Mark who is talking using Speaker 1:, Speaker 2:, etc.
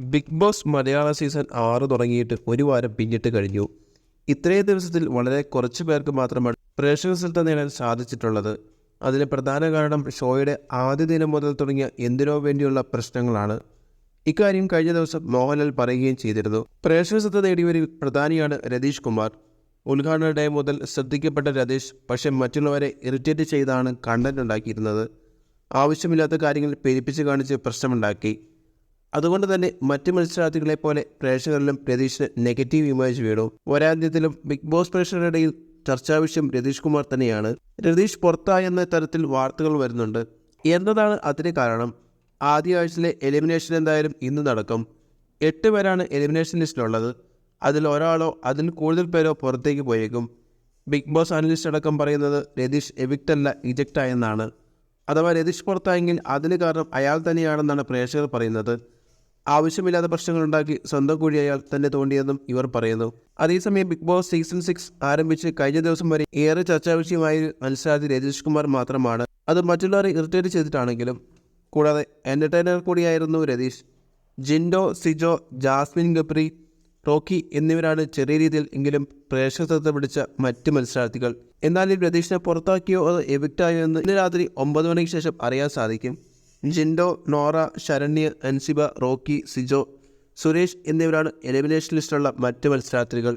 Speaker 1: Big boss മലയാള season ആറ് തുടങ്ങിയിട്ട് ഒരു വാരം പിന്നിട്ട് കഴിഞ്ഞു. ഇത്രയും ദിവസത്തിൽ വളരെ കുറച്ച് പേർക്ക് മാത്രമാണ് പ്രേക്ഷക ശ്രദ്ധ നേടാൻ സാധിച്ചിട്ടുള്ളത്. അതിന് പ്രധാന കാരണം ഷോയുടെ ആദ്യ ദിനം മുതൽ തുടങ്ങിയ എന്തിനോ വേണ്ടിയുള്ള പ്രശ്നങ്ങളാണ്. ഇക്കാര്യം കഴിഞ്ഞ ദിവസം മോഹൻലാൽ പറയുകയും ചെയ്തിരുന്നു. പ്രേക്ഷക ശ്രദ്ധ നേടിയവരിൽ പ്രധാനിയാണ് രതീഷ് കുമാർ. ഉദ്ഘാടന ഡേ മുതൽ ശ്രദ്ധിക്കപ്പെട്ട രതീഷ് പക്ഷേ മറ്റുള്ളവരെ ഇറിറ്റേറ്റ് ചെയ്താണ് കണ്ടന്റ് ഉണ്ടാക്കിയിരുന്നത്. ആവശ്യമില്ലാത്ത കാര്യങ്ങൾ പെരുപ്പിച്ച് കാണിച്ച് പ്രശ്നമുണ്ടാക്കി. അതുകൊണ്ട് തന്നെ മറ്റ് മത്സരാർത്ഥികളെ പോലെ പ്രേക്ഷകരിലും രതീഷിന് നെഗറ്റീവ് ഇമേജ് വീണു. ഒരാദ്യത്തിലും ബിഗ് ബോസ് പ്രേക്ഷകരുടെ ചർച്ചാ വിഷയം രതീഷ് കുമാർ തന്നെയാണ്. രതീഷ് പുറത്തായെന്ന തരത്തിൽ വാർത്തകൾ വരുന്നുണ്ട്. എന്നതാണ് അതിന് കാരണം. ആദ്യ ആഴ്ചയിലെ എലിമിനേഷൻ എന്തായാലും ഇന്ന് നടക്കും. എട്ട് പേരാണ് എലിമിനേഷൻ ലിസ്റ്റിലുള്ളത്. അതിൽ ഒരാളോ അതിൽ കൂടുതൽ പേരോ പുറത്തേക്ക് പോയേക്കും. ബിഗ് ബോസ് അനലിസ്റ്റ് അടക്കം പറയുന്നത് രതീഷ് എവിക്റ്റ് അല്ല ഇജക്റ്റ് ആയെന്നാണ്. അഥവാ രതീഷ് പുറത്തായെങ്കിൽ അതിന് കാരണം അയാൾ തന്നെയാണെന്നാണ് പ്രേക്ഷകർ പറയുന്നത്. ആവശ്യമില്ലാത്ത പ്രശ്നങ്ങളുണ്ടാക്കി സ്വന്തം കൂടി അയാൾ തന്നെ തോണ്ടിയെന്നും ഇവർ പറയുന്നു. അതേസമയം ബിഗ് ബോസ് സീസൺ സിക്സ് ആരംഭിച്ച് കഴിഞ്ഞ ദിവസം വരെ ഏറെ ചർച്ചാ വിഷയമായ മത്സരാർത്ഥി രതീഷ് കുമാർ മാത്രമാണ്. അത് മറ്റുള്ളവരെ ഇറിറ്റേറ്റ് ചെയ്തിട്ടാണെങ്കിലും കൂടാതെ എന്റർടൈനർ കൂടിയായിരുന്നു രതീഷ്. ജിൻഡോ സിജോ ജാസ്മിൻ ഗപ്രി റോക്കി എന്നിവരാണ് ചെറിയ രീതിയിൽ എങ്കിലും പ്രേക്ഷക പിടിച്ച മറ്റ് മത്സരാർത്ഥികൾ. എന്നാൽ ഈ രതീഷിനെ പുറത്താക്കിയോ അത് എവിക്റ്റായോ എന്ന് ഇന്ന് രാത്രി ഒമ്പത് മണിക്ക് ശേഷം അറിയാൻ സാധിക്കും. ജിൻഡോ നോറ ശരണ്യ അൻസിബ റോക്കി സിജോ സുരേഷ് എന്നിവരാണ് എലിമിനേഷൻ ലിസ്റ്റിലുള്ള മറ്റ് മത്സരാർത്ഥികൾ.